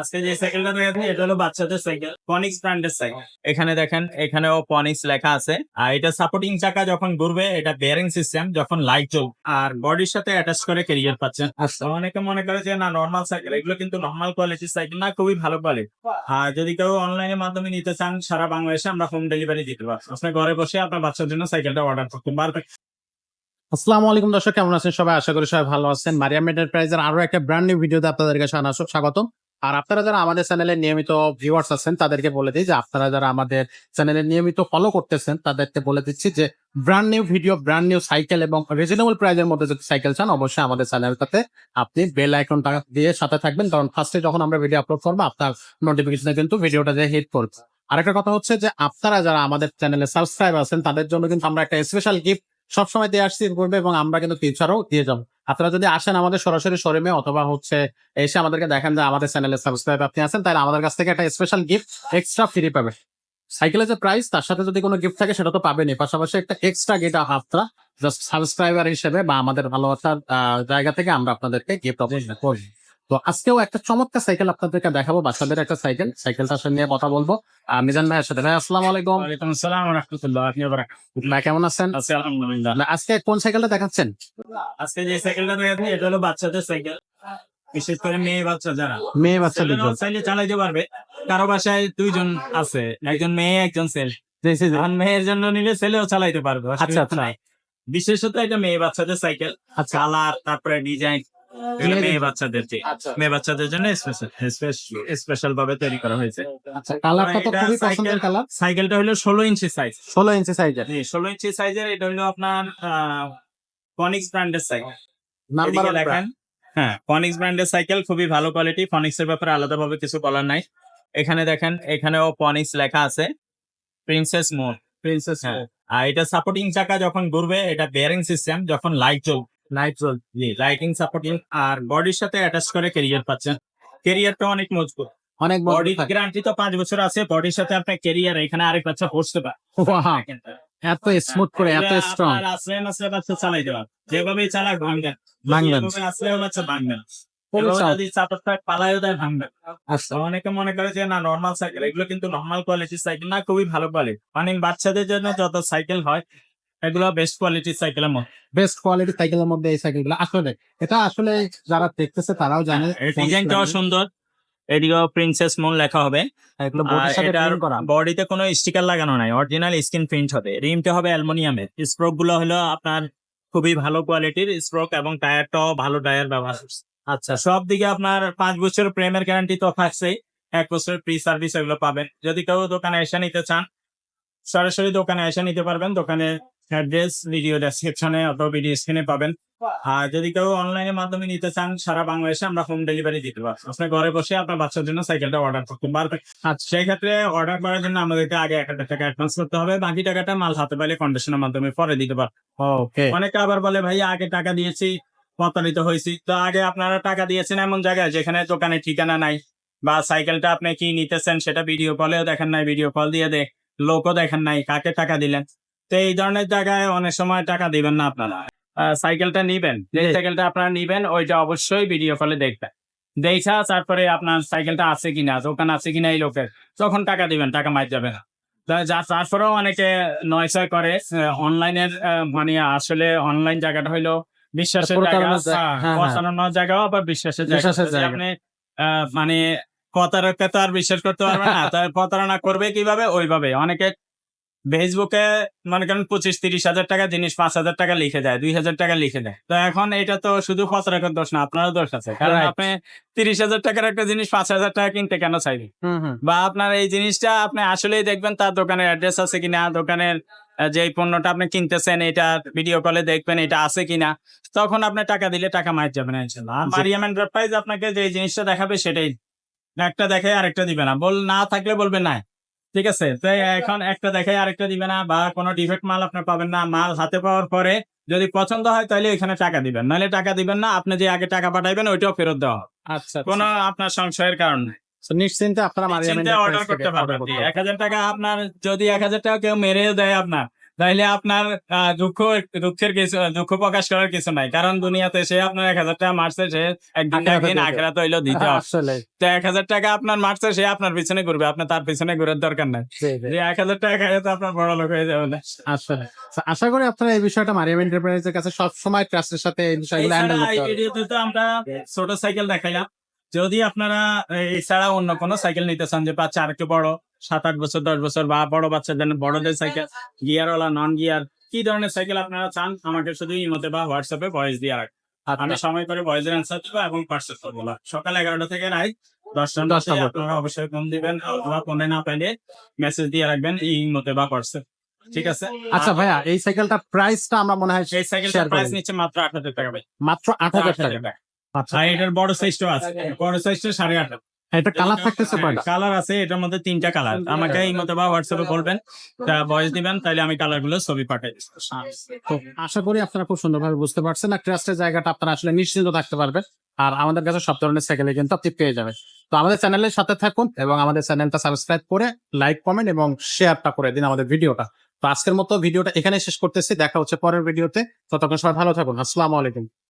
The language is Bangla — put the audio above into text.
আজকে যে সাইকেলটা দেখাচ্ছি এটা হলো বাচ্চাদের সাইকেল ফনিক্স ব্র্যান্ডের সাইকেল এখানে দেখেন এখানেও ফনিক্স লেখা আছে। আর এটা সাপোর্টিং চাকা যখন ঘুরবে এটা বেয়ারিং সিস্টেম যখন লাইট চল আর বডির সাথে অ্যাটাচ করে ক্যারিয়ার পাচ্ছেন আচ্ছা। অনেকে মনে করে যে না নর্মাল সাইকেল এগুলো কিন্তু নর্মাল কোয়ালিটির সাইকেল না খুবই ভালো কোয়ালিটি আর যদি কেউ অনলাইনের মাধ্যমে নিতে চান সারা বাংলাদেশে আমরা হোম ডেলিভারি দিতে পারব। আপনার ঘরে বসে আপনার বাচ্চার জন্য সাইকেলটা অর্ডার করতে পারবেন। আসসালামু আলাইকুম দর্শক কেমন আছেন সবাই? আশা করি সবাই ভালো আছেন। মারিয়াম এন্টারপ্রাইজের আরও একটা ব্র্যান্ড নিউ ভিডিওতে আপনাদেরকে স্বাগতম। আর আপনারা যারা আমাদের চ্যানেলে নিয়মিত ভিউয়ার্স আছেন, তাদেরকে বলে দিই যে আপনারা যারা আমাদের চ্যানেলে নিয়মিত ফলো করতেছেন, তাদেরকে বলে দিচ্ছি যে brand new video brand new cycle এবং রিজনেবল প্রাইজের মধ্যে যদি সাইকেল চান, অবশ্যই আমাদের চ্যানেলটাতে আপনি বেল আইকনটা দিয়ে সাথে থাকবেন। কারণ ফার্স্টে যখন আমরা ভিডিও আপলোড করব, আপনার নোটিফিকেশনে কিন্তু ভিডিওটা যে হিট করবে। আরেকটা কথা হচ্ছে যে আপনারা যারা আমাদের চ্যানেলে সাবস্ক্রাইব আছেন, তাদের জন্য কিন্তু আমরা একটা স্পেশাল গিফট সবসময় দিয়ে আসছি করবে এবং আমরা কিন্তু ফিউচারও দিয়ে যাব। আপনারা যদি আসেন আমাদের সরাসরি শোরুমে অথবা হচ্ছে এসে আমাদেরকে দেখেন যে আমাদের চ্যানেলে সাবস্ক্রাইব আপনি আছেন, তাহলে আমাদের কাছ থেকে একটা স্পেশাল গিফট এক্সট্রা ফ্রি পাবে সাইকেলের যে প্রাইস তার সাথে যদি কোনো গিফট থাকে সেটা তো পাবেনই। পাশাপাশি একটা এক্সট্রা গিফট হাফটা জাস্ট সাবস্ক্রাইবার হিসেবে বা আমাদের ভালোবাসার জায়গা থেকে আমরা আপনাদেরকে গিফট অবশ্যই করব। তো আজকেও একটা চমৎকার সাইকেল আপনাদেরকে দেখাবো বাচ্চাদের একটা সাইকেল সাইকেলটা নিয়ে কথা বলব। মিজান ভাইয়ের সাথে। ভাই আসসালাম আলাইকুম। ভাই কেমন আছেন? আজকে কোন সাইকেলটা দেখাচ্ছেন? আজকে যে সাইকেলটা দেখাচ্ছি এটা হলো বাচ্চাদের সাইকেল বিশেষ করে মেয়ে বাচ্চা যারা। মেয়ে বাচ্চাদের জন্য চাইলে চালাইতে পারবে। কারও বাসায় দুইজন আছে একজন মেয়ে একজন ছেলে। মেয়ের জন্য নিলে ছেলেও চালাইতে পারবে আচ্ছা, আচ্ছা। বিশেষত এটা মেয়ে বাচ্চাদের সাইকেল আচ্ছা। কালার তারপরে ডিজাইন এগুলো মেয়ে- বাচ্চাদের যে আচ্ছা। মেয়ে বাচ্চাদের জন্য স্পেশাল ভাবে তৈরি করা হয়েছে। আচ্ছা কালারটা তো খুবই পছন্দের কালার। সাইকেলটা হলো ষোলো ইঞ্চি সাইজ ষোলো ইঞ্চি সাইজের ষোলো ইঞ্চি সাইজের এটা হলো আপনার ফনিক্স ব্র্যান্ডের সাইকেল নাম্বার দেখেন হ্যাঁ ফনিক্স ব্র্যান্ডের সাইকেল খুবই ভালো কোয়ালিটি ফনিক্স এর ব্যাপারে আলাদাভাবে কিছু বলার নাই। এখানে দেখেন এখানেও ফনিক্স লেখা আছে প্রিন্সেস মোড প্রিন্সেস হ্যাঁ আর এটা সাপোর্টিং চাকা যখন ঘুরবে এটা বেয়ারিং সিস্টেম যখন লাইট চল লাইট জি লাইটিং সাপোর্টিং আর বডির সাথে অ্যাটাচ করে ক্যারিয়ার পাচ্ছেন। ক্যারিয়ারটা অনেক মজবুত। অনেক বডি গ্যারান্টি তো পাঁচ বছর আছে বডির সাথে আপনার ক্যারিয়ার এখানে আরেক বাচ্চা বসতে পারে এত স্মুথ করে এত স্ট্রং আসলে আসলে বাচ্চা চালাইতে পারে যেভাবে চালাক ভাঙবেন। ভাঙবেন। আসলেও বাচ্চা ভাঙবেন। যদি দেয় ভাঙবেন। আচ্ছা। অনেকে মনে করে যে না নর্মাল সাইকেল এগুলো কিন্তু নর্মাল কোয়ালিটির সাইকেল না খুবই ভালো কোয়ালিটি মানে বাচ্চাদের জন্য যত সাইকেল হয় এগুলো বেস্ট কোয়ালিটির সাইকেলের মধ্যে। বেস্ট কোয়ালিটি সাইকেলের মধ্যে এই সাইকেলগুলো আসলে এটা আসলে যারা দেখতেছে তারাও জানে ডিজাইনটাও সুন্দর। এদিকেও প্রিন্সেস মন লেখা হবে। এগুলো print করা। বডিতে কোনো স্টিকার লাগানো নাই। অরিজিনাল স্ক্রিন প্রিন্ট হবে। রিমটা হবে অ্যালুমিনিয়ামের। স্প্রোকগুলো হলো আপনার খুবই ভালো কোয়ালিটির স্প্রোক এবং টায়ারটাও ভালো টায়ার ব্যবহার আচ্ছা সব দিকে আপনার পাঁচ বছর প্রেমের গ্যারান্টি তো থাকছেই। এক বছর প্রি সার্ভিস এগুলো পাবেন। যদি কেউ দোকানে এসে নিতে চান সরাসরি দোকানে এসে নিতে পারবেন। দোকানে অ্যাড্রেস ভিডিও ডেসক্রিপশনে অথবা ভিডিও স্ক্রিনে পাবেন। আর যদি কেউ অনলাইনের মাধ্যমে নিতে চান সারা বাংলাদেশে আমরা হোম ডেলিভারি দিতে পারব আপনার ঘরে বসে আপনার বাচ্চার জন্য সাইকেলটা অর্ডার করতে পারবেন। আচ্ছা। সেই ক্ষেত্রে অর্ডার করার জন্য আমাদেরকে আগে এক হাজার টাকা অ্যাডভান্স করতে হবে। বাকি টাকাটা মাল হাতে পাইলে কন্ডিশনের মাধ্যমে পরে দিতে পারব ওকে অনেকে আবার বলে ভাই আগে টাকা দিয়েছি প্রতারিত হয়েছি। তো আগে আপনারা টাকা দিয়েছেন এমন জায়গায় যেখানে দোকানে ঠিকানা নাই বা সাইকেলটা আপনি কি নিতেছেন সেটা ভিডিও কলেও দেখেন নাই ভিডিও কল দিয়ে দেখ লোকও দেখেন নাই কাকে টাকা দিলেন? তো এই ধরনের জায়গায় অনেক সময় টাকা দিবেন না আপনারা। সাইকেলটা নিবেন। যে সাইকেলটা আপনারা নিবেন ওইটা অবশ্যই ভিডিও কলে দেখবেন। দেখা তারপরে আপনার সাইকেলটা আছে কিনা দোকান আছে কিনা এই লোকের তখন টাকা দিবেন টাকা মার যাবে না। তারপরেও অনেকে নয়সয় করে অনলাইনের মানে আসলে অনলাইন জায়গাটা হইল বিশ্বাসের জায়গা। জায়গা, হ্যাঁ, হ্যাঁ। জায়গাও আবার বিশ্বাসের জায়গা। আপনি আহ, মানে প্রতারককে তো আর বিশ্বাস করতে পারবে না প্রতারণা করবে কীভাবে? ওইভাবে। অনেকে ফেসবুকে মনে করেন পঁচিশ তিরিশ হাজার টাকা জিনিস পাঁচ হাজার টাকা লিখে দেয় দুই হাজার টাকা লিখে দেয়। তো এখন এটা তো শুধু প্রতারকের দোষ না আপনারও দোষ আছে। কারণ আপনি তিরিশ হাজার টাকার একটা জিনিস পাঁচ হাজার টাকা কিনতে কেন চাইবে বা আপনার এই জিনিসটা আপনি আসলেই দেখবেন তার দোকানের অ্যাড্রেস আছে কিনা দোকানের যে পণ্যটা আপনি কিনতেছেন এটা ভিডিও কলে দেখবেন এটা আছে কিনা তখন আপনি টাকা দিলে টাকা মার যাবে না ইনশাল্লাহ। মারিয়াম এন্টারপ্রাইজ আপনাকে যে জিনিসটা দেখাবে সেটাই। একটা দেখে আরেকটা দিবে না। বল না থাকলে বলবে না ঠিক আছে? তো এখন একটা দেখে আরেকটা দিবে না বা কোনো ডিফেক্ট মাল আপনার পাবেন না মাল হাতে পাওয়ার পরে যদি পছন্দ হয় তাহলে এখানে টাকা দিবেন নাহলে টাকা দিবেন না আপনি যে আগে টাকা পাঠাইবেন ওইটাও ফেরত দেওয়া হবে। আচ্ছা কোনো আপনার সংশয়ের কারণ নেই। নিশ্চিন্তে আপনারা অর্ডার করতে পারবেন। এক হাজার টাকা আপনার যদি এক হাজার টাকা কেউ মেরে দেয় আপনার তাইলে আপনার দুঃখ দুঃখের কিছু দুঃখ প্রকাশ করার কিছু নাই। কারণ দুনিয়াতে সে আপনার এক হাজার টাকা মারছে সে একদিন একদিন দিতে। আখেরাত দিতে আসলে তো এক হাজার টাকা আপনার মারছে সে আপনার পিছনে ঘুরবে আপনার তার পিছনে ঘুরার দরকার নাই। যে এক হাজার টাকা খাইলে তো আপনার বড় লোক হয়ে যাবে না। আসলে। আশা করি আপনারা এই বিষয়টা মারিয়াম এন্টারপ্রাইজের কাছে সব সময় ট্রাস্টের সাথে এই বিষয়গুলো হ্যান্ডেল করতে তো আমরা ছোট সাইকেল দেখাইলাম। যদি আপনারা এছাড়া অন্য কোনো সাইকেল নিতে চান যে বাচ্চা আরেকটু বড় সাত আট বছর দশ বছর বা বড় বাচ্চাদের বড়দের সাইকেল গিয়ারওয়ালা নন গিয়ার কি ধরনের সাইকেল আপনারা চান আমাকে শুধু ইমোতে বা হোয়াটসঅ্যাপে ভয়েস দিয়ে রাখ আমি আচ্ছা, সময় করে ভয়েসের অ্যান্সার দেবো এবং পার্সেল করব। সকাল এগারোটা থেকে দশটার দশটা পর্যন্ত। আপনারা অবশ্যই ফোন দিবেন অথবা ফোনে না পাইলে মেসেজ দিয়ে রাখবেন ইমোতে বা হোয়াটসঅ্যাপ। ঠিক আছে? আচ্ছা ভাইয়া এই সাইকেলটা প্রাইসটা আমরা মনে হয় এই সাইকেলটার প্রাইস নিচ্ছে মাত্র আট হাজার টাকা ভাই। মাত্র আট হাজার টাকা। আচ্ছা এটার বড় সাইজটাও আছে। বড় সাইজটা সাড়ে আট এটা কালার থাকতেছে কয়টা? কালার আছে এটার মধ্যে তিনটা কালার আমাকে এই মতো বা হোয়াটসঅ্যাপে বলবেন ভয়েস দিবেন তাহলে আমি কালারগুলো ছবি পাঠাই তো আশা করি আপনারা খুব সুন্দরভাবে বুঝতে পারছেন আর ট্রাস্টের জায়গাটা আপনারা আসলে নিশ্চিন্ত থাকতে পারবেন। আর আমাদের কাছে সব ধরনের সাইকেলে কিন্তু আপনি পেয়ে যাবেন। তো আমাদের চ্যানেলের সাথে থাকুন এবং আমাদের চ্যানেলটা সাবস্ক্রাইব করে লাইক কমেন্ট এবং শেয়ারটা করে দিন আমাদের ভিডিওটা। তো আজকের মতো ভিডিওটা এখানে শেষ করতেছি দেখা হচ্ছে পরের ভিডিওতে। ততক্ষণ সবাই ভালো থাকুন আসসালামু আলাইকুম।